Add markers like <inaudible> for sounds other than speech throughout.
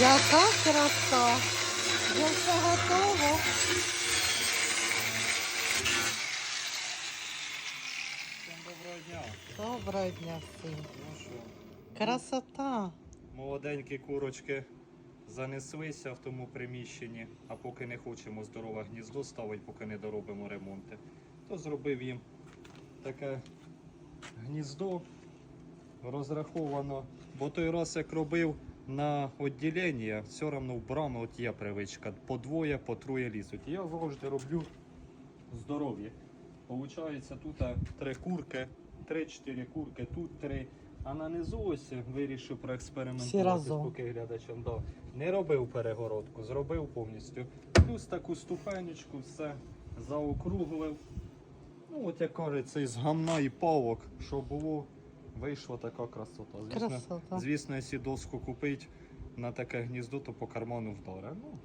Яка краса! Вже все готово. Всім доброго дня. Доброго дня всім. Ну що, Красота. молоденькі курочки занеслися в тому приміщенні, а поки не хочемо здорове гніздо ставити, поки не доробимо ремонти, то зробив їм таке гніздо розраховано. Бо той раз як робив на відділення, все одно в брами от є привичка. По двоє, по троє лізуть. Я завжди роблю здоров'я. Получається, тут три курки, три-чотири курки, тут три. А на низу ось вирішив проекспериментувати, поки глядачам дав. Не робив перегородку, зробив повністю. Плюс таку ступенечку, все заокруглив. Ну, от як кажеться, із гамна і павок, що було, вийшла така красота. Звісно, Красота. звісно якщо доску купити на таке гніздо, то по карману вдаре. Ну,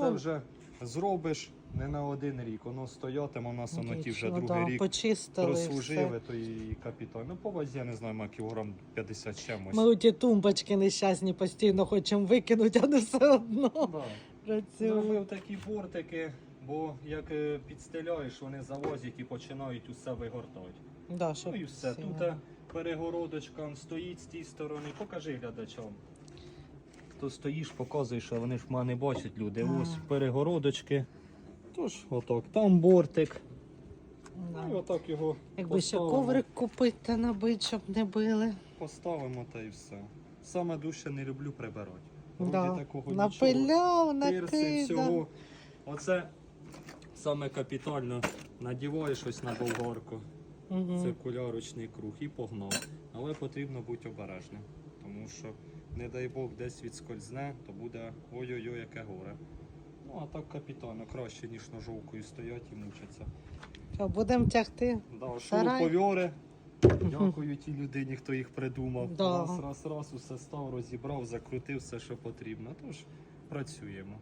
це Ну. вже зробиш не на один рік. Воно стоятиме, у нас воно ті вже другий да, рік Почистили прослужили, все. то і капітально. Ну, по вазі, я не знаю, має кілограм 50 чимось. Ми у ті тумбочки нещасні постійно хочемо викинути, а не все одно Да. працюємо. Зробив такі бортики, бо як е, підстеляєш, вони залазять і починають усе вигортати. Да, щоб Ну і все. всі, Тут да. Е, перегородочка стоїть з тієї сторони. Покажи глядачам. То стоїш, показуєш, а вони ж мене бачать люди. А. Ось перегородочки. Тож, отак, там бортик. Да. І отак його Якби ще поставимо. коврик купити та набити, щоб не били. Поставимо та і все. Саме дужче не люблю прибирати. Вроді Да. такого нічого. Напиляв, накидав. всього. Оце саме капітально надіваєш щось на болгарку. Мгм. Циркулярочний круг і погнав. Але потрібно бути обережним. Тому що, не дай Бог, десь відскользне, то буде ой-ой-ой, яке горе. Ну а так капітально, краще, ніж ножовкою стоять і мучаться. Що, будемо тягти? Да, шуруповьори. Дякую тій людині, хто їх придумав. Да. Раз, раз, раз, усе став, розібрав, закрутив все, що потрібно. Тож працюємо.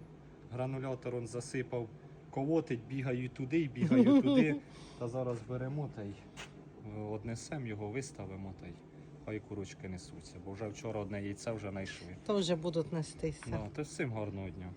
Гранулятор он засипав, колотить, бігаю туди, і бігаю туди. <laughs> Та зараз беремо та й е, однесемо його, виставимо та й хай курочки несуться. Бо вже вчора одне яйце вже знайшли. То вже будуть нестися. Ну, то всім гарного дня.